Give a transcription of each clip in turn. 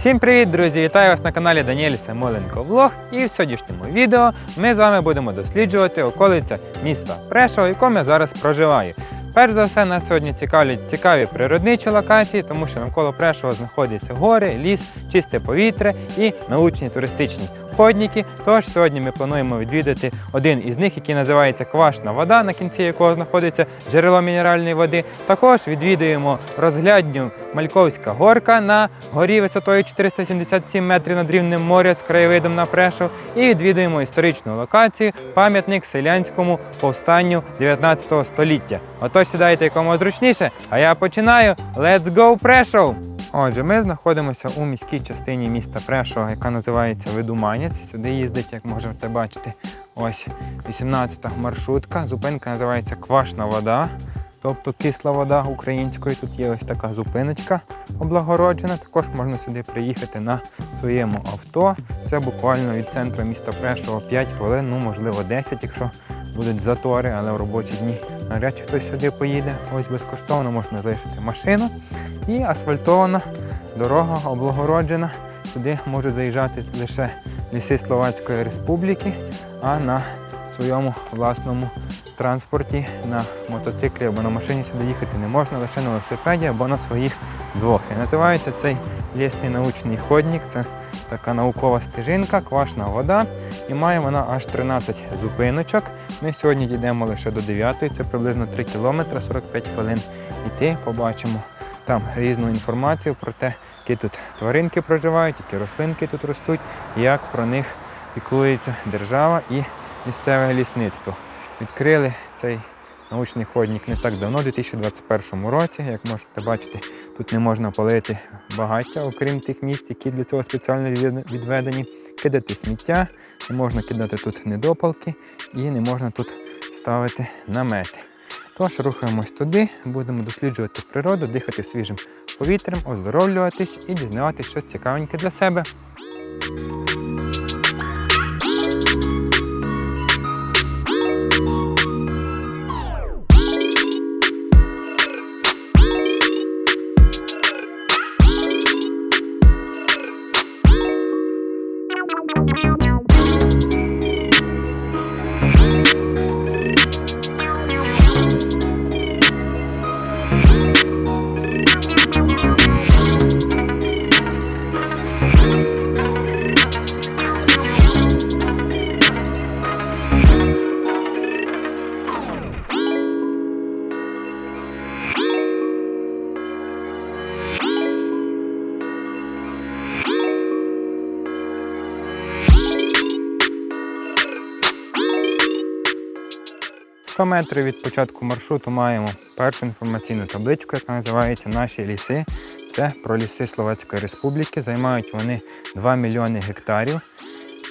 Всім привіт, друзі! Вітаю вас на каналі Даніель Самоленко Влог. І в сьогоднішньому відео ми з вами будемо досліджувати околиця міста Прешова, в якому я зараз проживаю. Перш за все, нас сьогодні цікавлять цікаві природничі локації, тому що навколо Прешова знаходяться гори, ліс, чисте повітря і научні туристичні ходніки. Тож сьогодні ми плануємо відвідати один із них, який називається Квашна вода, на кінці якого знаходиться джерело мінеральної води. Також відвідуємо розглядню Мальковська горка на горі висотою 477 метрів над рівнем моря з краєвидом на Прешов. І відвідуємо історичну локацію, пам'ятник селянському повстанню 19 століття. Отож сідайте якому зручніше, а я починаю. Let's go, Прешов! Отже, ми знаходимося у міській частині міста Прешова, яка називається Видуманець. Сюди їздить, як можете бачити, ось 18-та маршрутка. Зупинка називається Квашна вода, тобто кисла вода українською. Тут є ось така зупиночка облагороджена. Також можна сюди приїхати на своєму авто. Це буквально від центру міста Прешова 5 хвилин, ну можливо 10, якщо будуть затори, але в робочі дні навряд чи хтось сюди поїде. Ось безкоштовно можна залишити машину. І асфальтована дорога облагороджена. Сюди можуть заїжджати лише ліси Словацької Республіки, а на своєму власному транспорті на мотоциклі або на машині сюди їхати не можна, лише на велосипеді або на своїх двох. І називається цей лісний научний ходник. Це така наукова стежинка, квашна вода. І має вона аж 13 зупиночок. Ми сьогодні йдемо лише до 9, це приблизно 3 кілометри 45 хвилин. Іти побачимо там різну інформацію про те, які тут тваринки проживають, які рослинки тут ростуть, як про них піклується держава і місцеве лісництво. Відкрили цей научний ходник не так давно, у 2021 році. Як можете бачити, тут не можна палити багаття, окрім тих місць, які для цього спеціально відведені, кидати сміття, не можна кидати тут недопалки і не можна тут ставити намети. Тож рухаємось туди, будемо досліджувати природу, дихати свіжим повітрям, оздоровлюватись і дізнаватись щось цікавеньке для себе. – 100 метрів від початку маршруту маємо першу інформаційну табличку, яка називається Наші ліси. Це про ліси Словацької Республіки. Займають вони 2 мільйони гектарів.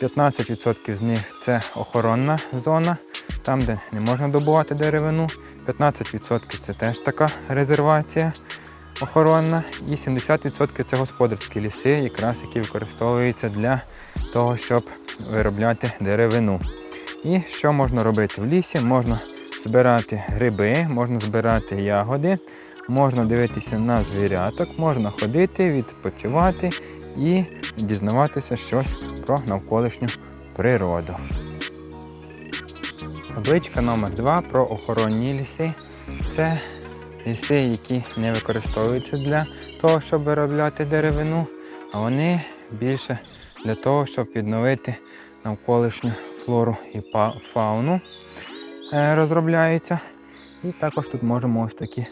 15% з них це охоронна зона, там, де не можна добувати деревину. 15% це теж така резервація охоронна. І 70% це господарські ліси, якраз які використовуються для того, щоб виробляти деревину. І що можна робити в лісі? Можна збирати гриби, можна збирати ягоди, можна дивитися на звіряток, можна ходити, відпочивати і дізнаватися щось про навколишню природу. Табличка номер 2 про охоронні ліси. Це ліси, які не використовуються для того, щоб виробляти деревину, а вони більше для того, щоб відновити навколишню флору і фауну е, розробляються. І також тут можемо ось такі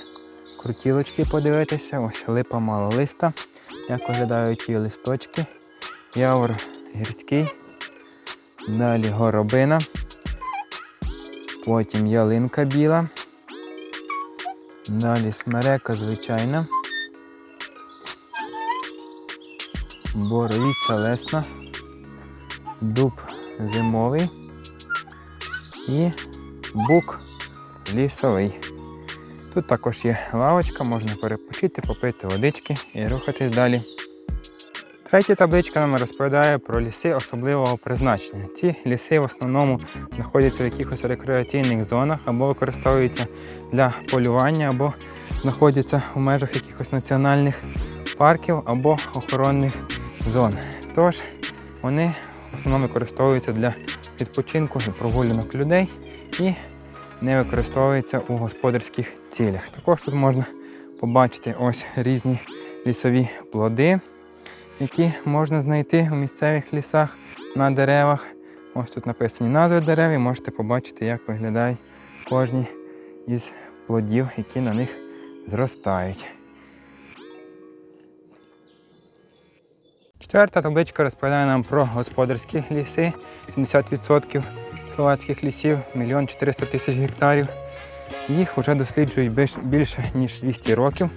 крутілочки подивитися. Ось липа малолиста, як виглядають її листочки. Явор гірський, далі горобина, потім ялинка біла, далі смерека звичайна, боровиця лесна, дуб зимовий і бук лісовий. Тут також є лавочка, можна перепочити, попити водички і рухатись далі. Третя табличка нам розповідає про ліси особливого призначення. Ці ліси в основному знаходяться в якихось рекреаційних зонах або використовуються для полювання, або знаходяться у межах якихось національних парків або охоронних зон. Тож вони в основному використовуються для відпочинку і прогулянок людей і не використовуються у господарських цілях. Також тут можна побачити ось різні лісові плоди, які можна знайти у місцевих лісах на деревах. Ось тут написані назви дерев і можете побачити, як виглядають кожні із плодів, які на них зростають. Четверта табличка розповідає нам про господарські ліси. 70% словацьких лісів, 1 400 тисяч гектарів. Їх вже досліджують більше ніж 200 років.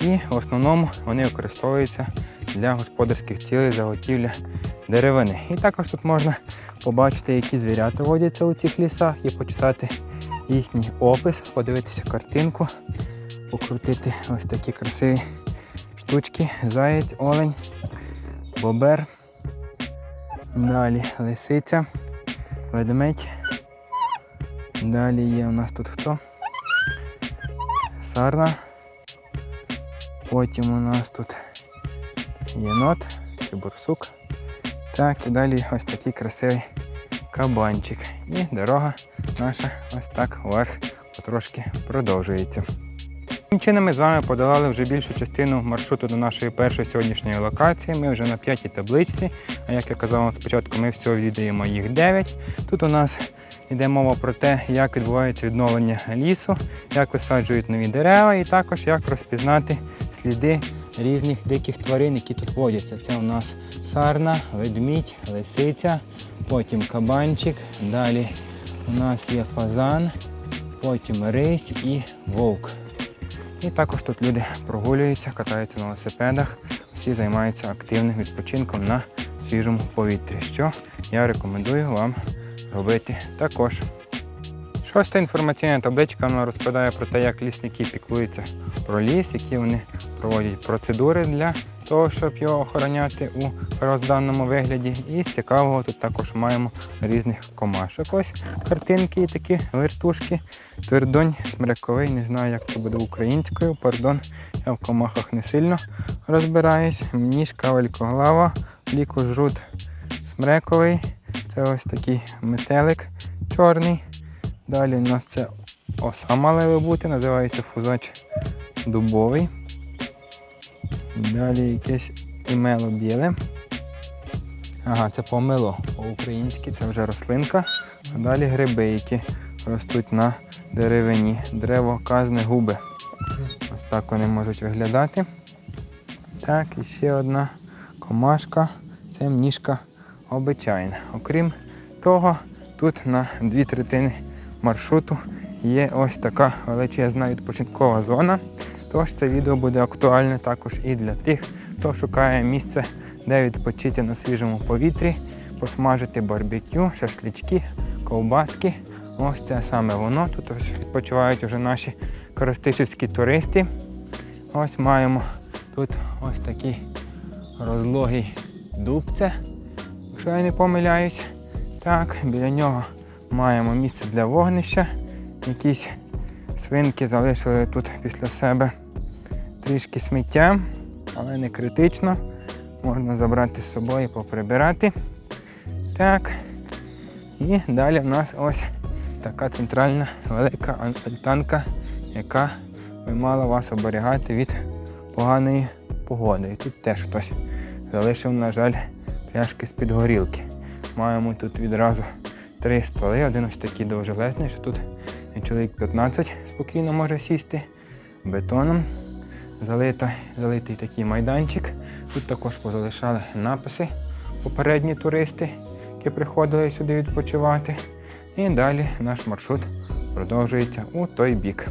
І в основному вони використовуються для господарських цілей заготівля деревини. І також тут можна побачити, які звірята водяться у цих лісах і почитати їхній опис, подивитися картинку, покрутити ось такі красиві штучки, заєць, олень, бобер, далі лисиця, ведмедь. Далі є у нас тут хто? Сарна. Потім у нас тут єнот чи бурсук. Так, і далі ось такий красивий кабанчик. І дорога наша ось так вверх потрошки продовжується. Таким чином ми з вами подолали вже більшу частину маршруту до нашої першої сьогоднішньої локації. Ми вже на п'ятій табличці. А як я казав вам спочатку, ми всього віддаємо їх 9. Тут у нас йде мова про те, як відбувається відновлення лісу, як висаджують нові дерева, і також як розпізнати сліди різних диких тварин, які тут водяться. Це у нас сарна, ведмідь, лисиця, потім кабанчик, далі у нас є фазан, потім рись і вовк. І також тут люди прогулюються, катаються на велосипедах, всі займаються активним відпочинком на свіжому повітрі, що я рекомендую вам робити також. Шоста інформаційна табличка вона розповідає про те, як лісники піклуються про ліс, які вони проводять процедури для того, щоб його охороняти у розданому вигляді. І з цікавого тут також маємо різних комашок. Ось картинки і такі вертушки. Твердонь, смиряковий, не знаю, як це буде українською. Пардон, я в комахах не сильно розбираюсь. Мніжка, великоглава, лікожрут смрековий. Це ось такий метелик чорний. Далі у нас це оса мала би бути, називається фузач дубовий. Далі якесь імело біле. Ага, це помило по-українськи, це вже рослинка. А далі гриби, які ростуть на деревині. Дерево казне губи. Ось так вони можуть виглядати. Так, і ще одна комашка. Це мніжка обичайна. Окрім того, тут на дві третини маршруту є ось така величезна відпочинкова зона. Тож це відео буде актуальне також і для тих, хто шукає місце, де відпочити на свіжому повітрі, посмажити барбекю, шашлички, ковбаски. Ось це саме воно. Тут відпочивають вже наші користичівські туристи. Ось маємо тут ось такий розлогий дубце, якщо я не помиляюсь. Так, біля нього маємо місце для вогнища. Якісь свинки залишили тут після себе трішки сміття, але не критично. Можна забрати з собою, поприбирати. Так. І далі в нас ось така центральна велика альтанка, яка би мала вас оберігати від поганої погоди. І тут теж хтось залишив, на жаль, пляшки з-під горілки. Маємо тут відразу три столи, один ось такий довжелезний, що тут чоловік 15 спокійно може сісти бетоном. Залито, залитий такий майданчик. Тут також позалишали написи попередні туристи, які приходили сюди відпочивати. І далі наш маршрут продовжується у той бік.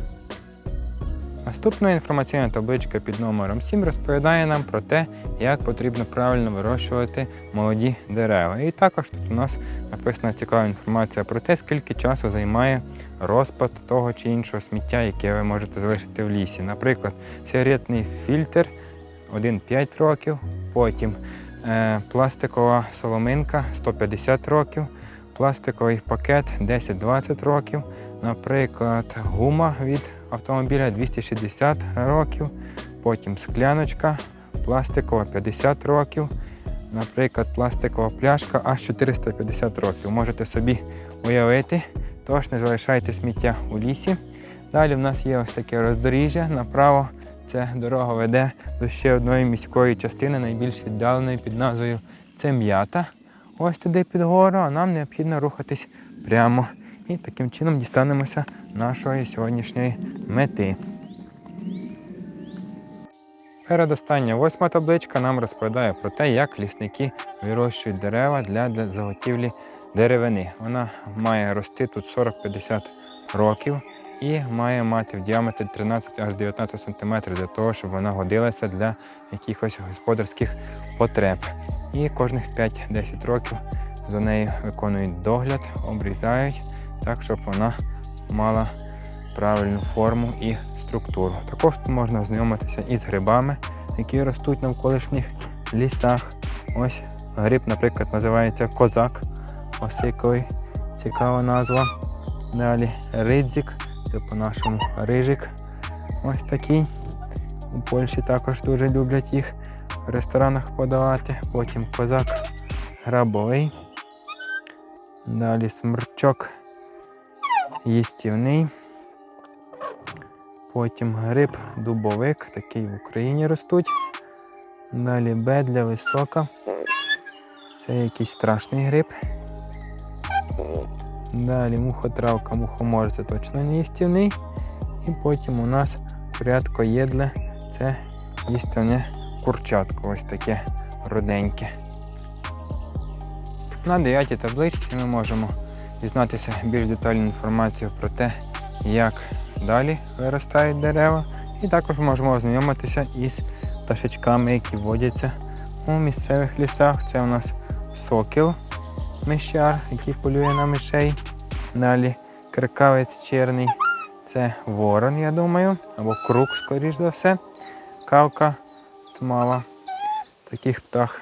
Наступна інформаційна табличка під номером 7 розповідає нам про те, як потрібно правильно вирощувати молоді дерева. І також тут у нас написана цікава інформація про те, скільки часу займає розпад того чи іншого сміття, яке ви можете залишити в лісі. Наприклад, сигаретний фільтр 1-5 років, потім е, пластикова соломинка 150 років, пластиковий пакет 10-20 років, наприклад, гума від автомобіля 260 років, потім скляночка пластикова 50 років, наприклад, пластикова пляшка аж 450 років. Можете собі уявити, тож не залишайте сміття у лісі. Далі в нас є ось таке роздоріжжя. Направо це дорога веде до ще одної міської частини, найбільш віддаленої під назвою це м'ята. Ось туди під гору, а нам необхідно рухатись прямо. І таким чином дістанемося нашої сьогоднішньої мети. Передостання восьма табличка нам розповідає про те, як лісники вирощують дерева для заготівлі деревини. Вона має рости тут 40-50 років і має мати в діаметрі 13 аж 19 см для того, щоб вона годилася для якихось господарських потреб. І кожних 5-10 років за нею виконують догляд, обрізають так, щоб вона мала правильну форму і структуру. Також можна ознайомитися із грибами, які ростуть навколишніх лісах. Ось гриб, наприклад, називається козак осиковий, цікава назва. Далі ридзик, це по-нашому рижик. Ось такий. У Польщі також дуже люблять їх в ресторанах подавати. Потім козак грабовий. Далі смерчок їстівний. Потім гриб дубовик, такий в Україні ростуть. Далі бедля висока. Це якийсь страшний гриб. Далі мухотравка, мухомор це точно не їстівний. І потім у нас порядко єдле, це їстівне курчатко, ось таке руденьке. На 9 табличці ми можемо дізнатися більш детальну інформацію про те, як далі виростають дерева. І також можемо ознайомитися із пташечками, які водяться у місцевих лісах. Це у нас сокіл мишар, який полює на мишей. Далі крикавець черний, це ворон, я думаю, або крук, скоріш за все. Кавка тмава. Таких птах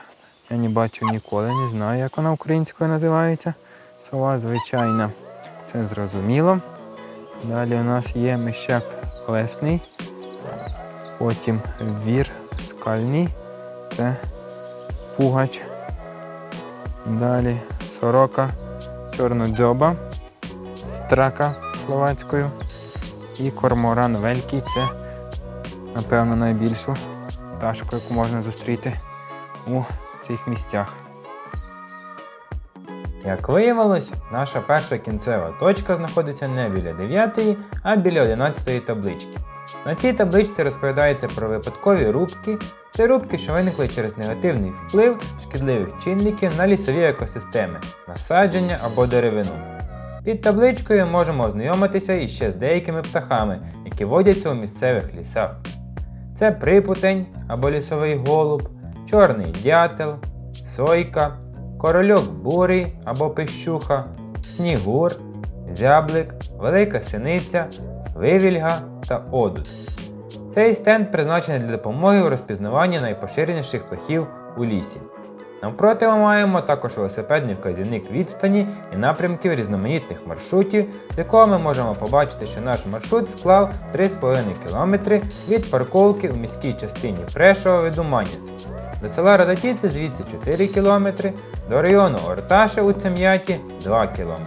я не бачив ніколи, не знаю, як вона українською називається. Сова звичайна, це зрозуміло. Далі у нас є мишак лесний, потім вір скальний, це пугач. Далі сорока чорнодзьоба, страка словацькою. І корморан великий це, напевно, найбільшу пташку, яку можна зустріти у цих місцях. Як виявилось, наша перша кінцева точка знаходиться не біля 9, а біля 11 таблички. На цій табличці розповідається про випадкові рубки. Це рубки, що виникли через негативний вплив шкідливих чинників на лісові екосистеми, насадження або деревину. Під табличкою можемо ознайомитися іще з деякими птахами, які водяться у місцевих лісах. Це припутень або лісовий голуб, чорний дятел, сойка, корольок бурий або пищуха, снігур, зяблик, велика синиця, вивільга та одут. Цей стенд призначений для допомоги у розпізнаванні найпоширеніших птахів у лісі. Навпроти ми маємо також велосипедний вказівник відстані і напрямків різноманітних маршрутів, з якого ми можемо побачити, що наш маршрут склав 3,5 км від парковки у міській частині Прешова від Уманець. До села Радатіце звідси 4 км, до району Орташе у Цем'яті 2 км.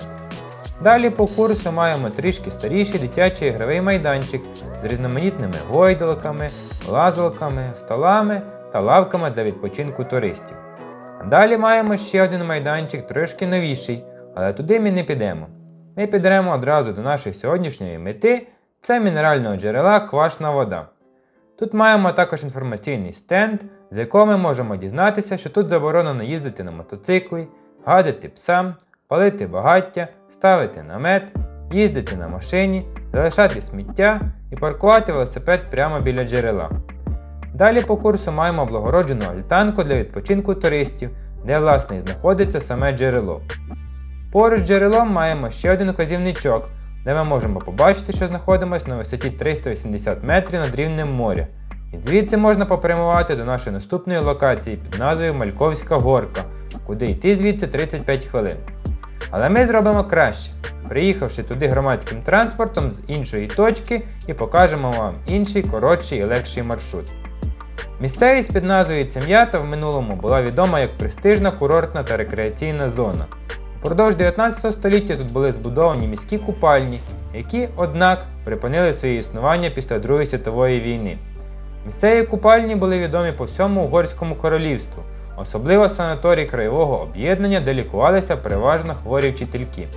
Далі по курсу маємо трішки старіший дитячий ігровий майданчик з різноманітними гойдалками, лазалками, столами та лавками для відпочинку туристів. Далі маємо ще один майданчик трошки новіший, але туди ми не підемо. Ми підемо одразу до нашої сьогоднішньої мети це мінерального джерела квашна вода. Тут маємо також інформаційний стенд, з якого ми можемо дізнатися, що тут заборонено їздити на мотоциклі, гадити псам, палити багаття, ставити намет, їздити на машині, залишати сміття і паркувати велосипед прямо біля джерела. Далі по курсу маємо облагороджену альтанку для відпочинку туристів, де власне і знаходиться саме джерело. Поруч з джерелом маємо ще один вказівничок, де ми можемо побачити, що знаходимося на висоті 380 метрів над рівнем моря. І звідси можна попрямувати до нашої наступної локації під назвою Мальковська горка, куди йти звідси 35 хвилин. Але ми зробимо краще, приїхавши туди громадським транспортом з іншої точки і покажемо вам інший, коротший і легший маршрут. Місцевість під назвою Цем'ята в минулому була відома як престижна курортна та рекреаційна зона. Впродовж 19 століття тут були збудовані міські купальні, які, однак, припинили своє існування після Другої світової війни. Місцеві купальні були відомі по всьому Угорському королівству, особливо санаторій краєвого об'єднання, де лікувалися переважно хворі вчительки.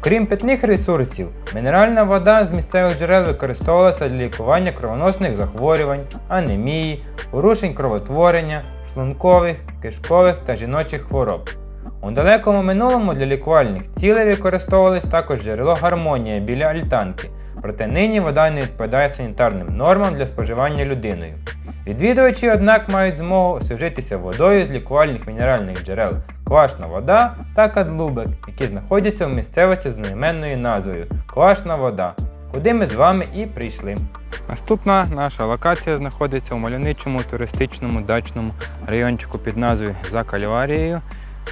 Крім питних ресурсів, мінеральна вода з місцевих джерел використовувалася для лікування кровоносних захворювань, анемії, порушень кровотворення, шлункових, кишкових та жіночих хвороб. У далекому минулому для лікувальних цілей використовувалось також джерело гармонія біля альтанки, проте нині вода не відповідає санітарним нормам для споживання людиною. Відвідувачі, однак, мають змогу освіжитися водою з лікувальних мінеральних джерел Квашна вода та кадлубек, які знаходяться в місцевості з одноіменною назвою Квашна вода, куди ми з вами і прийшли. Наступна наша локація знаходиться у мальовничому туристичному дачному райончику під назвою За Кальварією.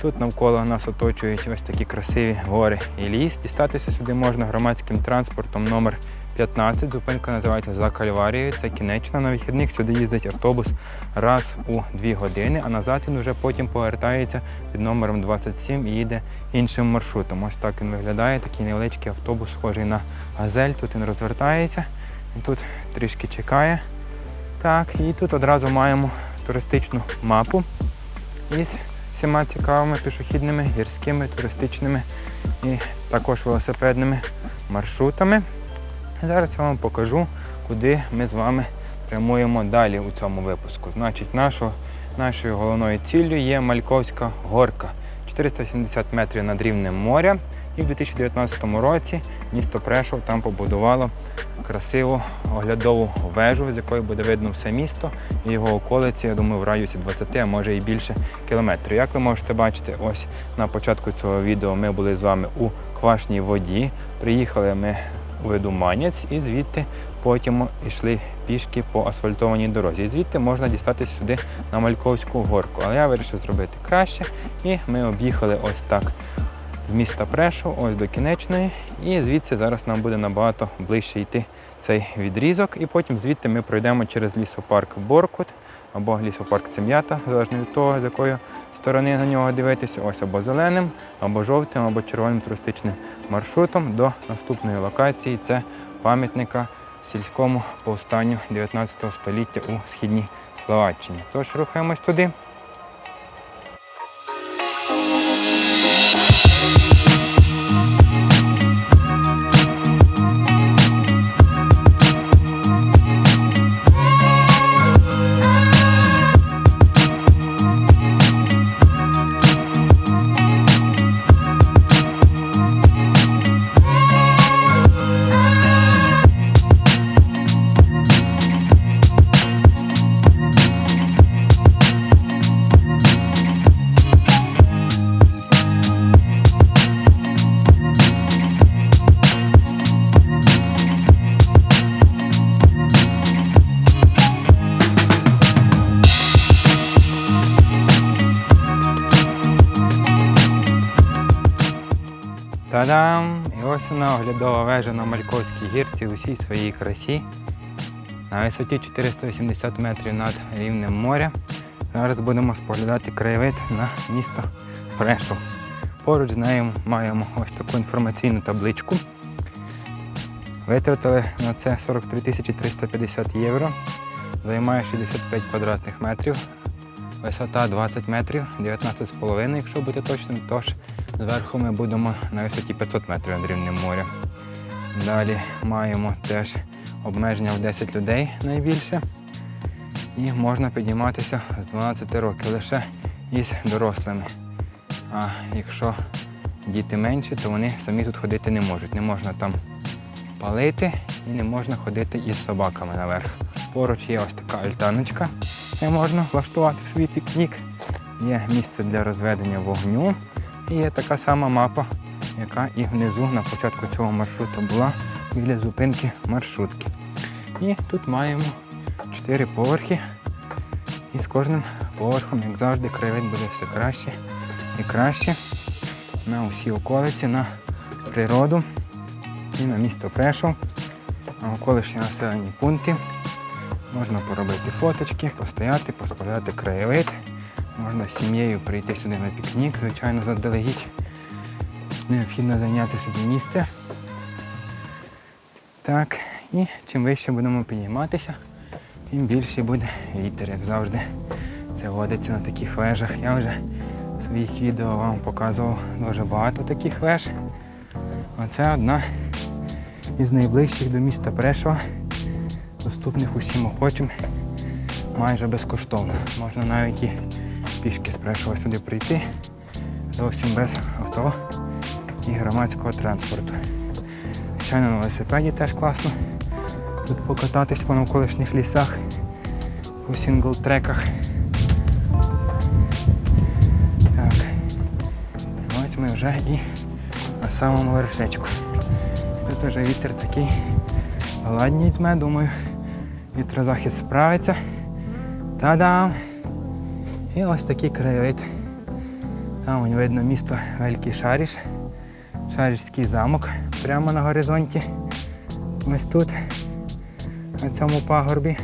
Тут навколо нас оточують ось такі красиві гори і ліс. Дістатися сюди можна громадським транспортом номер 15. Зупинка називається За Кальварією. Це кінечна. На вихідних сюди їздить автобус раз у 2 години, а назад він вже потім повертається під номером 27 і їде іншим маршрутом. Ось так він виглядає. Такий невеличкий автобус, схожий на газель. Тут він розвертається і тут трішки чекає. Так, і тут одразу маємо туристичну мапу із всіма цікавими пішохідними, гірськими, туристичними і також велосипедними маршрутами. Зараз я вам покажу, куди ми з вами прямуємо далі у цьому випуску. Значить, нашо, нашою головною ціллю є Мальковська горка. 470 метрів над рівнем моря. І в 2019 році місто Прешов там побудувало красиву оглядову вежу, з якої буде видно все місто і його околиці, я думаю, в радіусі 20, а може і більше кілометрів. Як ви можете бачити, ось на початку цього відео ми були з вами у Квашній воді. Приїхали ми у Видуманець і звідти потім йшли пішки по асфальтованій дорозі. І звідти можна дістатися сюди на Мальковську горку. Але я вирішив зробити краще. І ми об'їхали ось так з міста Прешов, ось до кінечної. І звідси зараз нам буде набагато ближче йти цей відрізок. І потім звідти ми пройдемо через лісопарк Боркут або лісопарк Цем'ята, залежно від того, з якої сторони на нього дивитися, ось або зеленим, або жовтим, або червоним туристичним маршрутом до наступної локації. Це пам'ятника сільському повстанню 19 століття у східній Словаччині. Тож рухаємось туди. Та-дам! І ось вона оглядова вежа на Мальковській гірці у всій своїй красі. На висоті 480 метрів над рівнем моря. Зараз будемо споглядати краєвид на місто Прешов. Поруч з нею маємо ось таку інформаційну табличку. Витратили на це 43 350 євро. Займає 65 квадратних метрів. Висота 20 метрів, 19,5, якщо бути точним, тож зверху ми будемо на висоті 500 метрів над рівнем моря. Далі маємо теж обмеження в 10 людей найбільше. І можна підніматися з 12 років лише із дорослими. А якщо діти менші, то вони самі тут ходити не можуть. Не можна там палити і не можна ходити із собаками наверх. Поруч є ось така альтаночка, де можна влаштувати свій пікнік. Є місце для розведення вогню. І є така сама мапа, яка і внизу на початку цього маршруту була біля зупинки маршрутки. І тут маємо 4 поверхи. І з кожним поверхом, як завжди, краєвид буде все краще і краще на усі околиці, на природу і на місто Прешов, на околишні населені пункти. Можна поробити фоточки, постояти, поспоглядати краєвид. Можна з сім'єю прийти сюди на пікнік, звичайно, заздалегідь. Необхідно зайняти собі місце. Так, і чим вище будемо підніматися, тим більше буде вітер, як завжди. Це водиться на таких вежах. Я вже в своїх відео вам показував дуже багато таких веж. Оце одна із найближчих до міста Прешова, доступних усім охочим майже безкоштовно. Можна навіть і пішки з Прешова сюди прийти, зовсім без авто і громадського транспорту. Звичайно, на велосипеді теж класно. Тут покататись по навколишніх лісах, по сінгл-треках. Так. Ось ми вже і на самому вершечку. Тут вже вітер такий ладній дме, думаю, вітрозахист справиться. Та-дам! І ось такий краєвид. Там видно місто Великий Шаріш. Шарішський замок прямо на горизонті. Ось тут, на цьому пагорбі.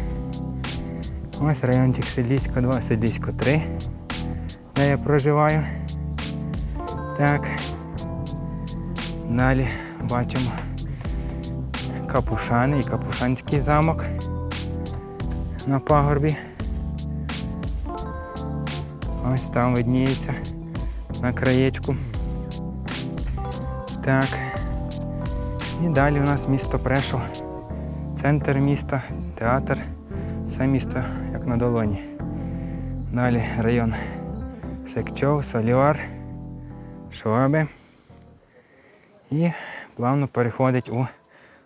Ось райончик Селісько 2, Селісько 3, де я проживаю. Так. Далі бачимо Капушани і Капушанський замок на пагорбі. Там видніється на краєчку. Так. І далі у нас місто Прешов. Центр міста, театр, все місто як на долоні. Далі район Секчов, Соліар, Шуаби. І плавно переходить у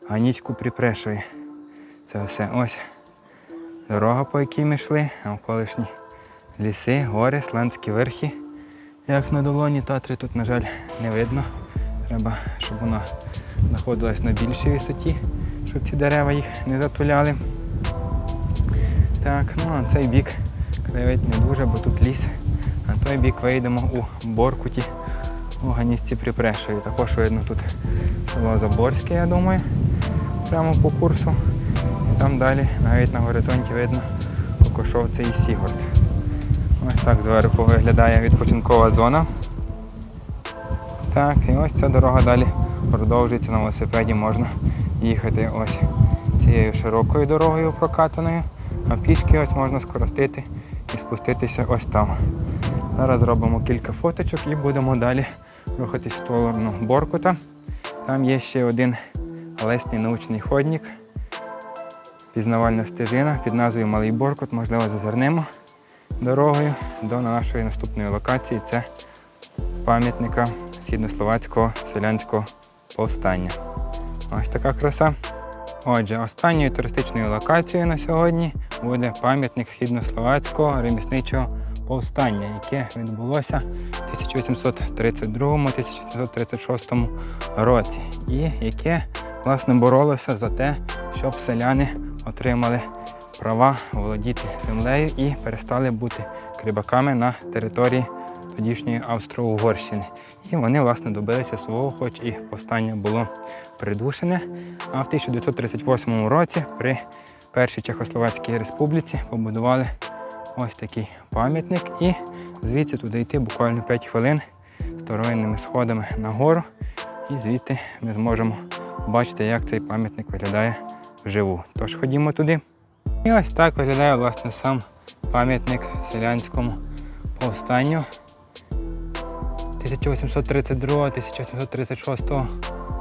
Ганіцьку при Прешові. Це все ось дорога, по якій ми йшли, навколишні ліси, гори, сланські верхи. Як на долоні Татри тут, на жаль, не видно. Треба, щоб вона знаходилась на більшій висоті, щоб ці дерева їх не затуляли. Так, ну а цей бік краєвид не дуже, бо тут ліс. На той бік вийдемо у Боркуті, у Ганісці при Прешові. Також видно тут село Заборське, я думаю, прямо по курсу. І там далі навіть на горизонті видно Кокошовце і Сігорд. Ось так зверху виглядає відпочинкова зона. Так, і ось ця дорога далі продовжується на велосипеді, можна їхати ось цією широкою дорогою прокатаною, а пішки ось можна скоростити і спуститися ось там. Зараз зробимо кілька фоточок і будемо далі рухатись в сторону Боркута. Там є ще один лесний научний ходник, пізнавальна стежина під назвою Малий Боркут, можливо, зазирнемо дорогою до нашої наступної локації. Це пам'ятника східнословацького селянського повстання. Ось така краса. Отже, останньою туристичною локацією на сьогодні буде пам'ятник східнословацького ремісничого повстання, яке відбулося в 1832-1836 році, і яке власне боролося за те, щоб селяни отримали права володіти землею і перестали бути крибаками на території тодішньої Австро-Угорщини. І вони, власне, добилися свого, хоч і повстання було придушене. А в 1938 році при Першій Чехословацькій Республіці побудували ось такий пам'ятник. І звідси туди йти буквально 5 хвилин старовинними сходами нагору. І звідти ми зможемо бачити, як цей пам'ятник виглядає вживу. Тож ходімо туди. І ось так виглядає власне сам пам'ятник селянському повстанню 1832-1836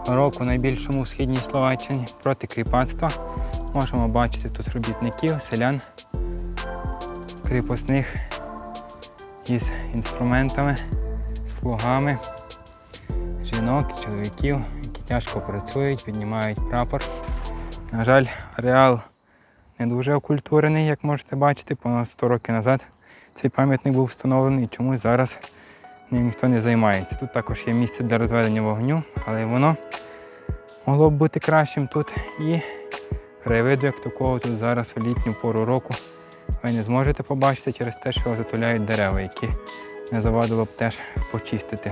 року найбільшому у східній Словаччині проти кріпацтва. Можемо бачити тут робітників, селян, кріпосних із інструментами, з плугами, жінок, чоловіків, які тяжко працюють, піднімають прапор. На жаль, ареал не дуже окультурений, як можете бачити, понад 100 років назад цей пам'ятник був встановлений і чомусь зараз ним ніхто не займається. Тут також є місце для розведення вогню, але воно могло б бути кращим тут. І краєвиду як такого тут зараз у літню пору року ви не зможете побачити через те, що затуляють дерева, які не завадило б теж почистити.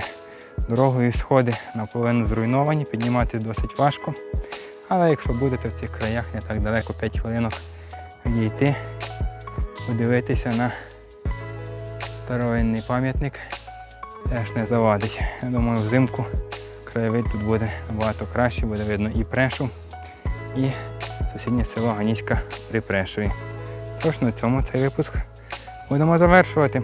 Дорогою сходи наполовину зруйновані, підніматися досить важко. Але якщо будете в цих краях не так далеко, 5 хвилинок підійти, подивитися на старовинний пам'ятник. Теж не завадить. Я думаю, взимку краєвид тут буде набагато краще, буде видно і прешу, і сусіднє село Ганіська при Прешові. Тож на цьому цей випуск будемо завершувати.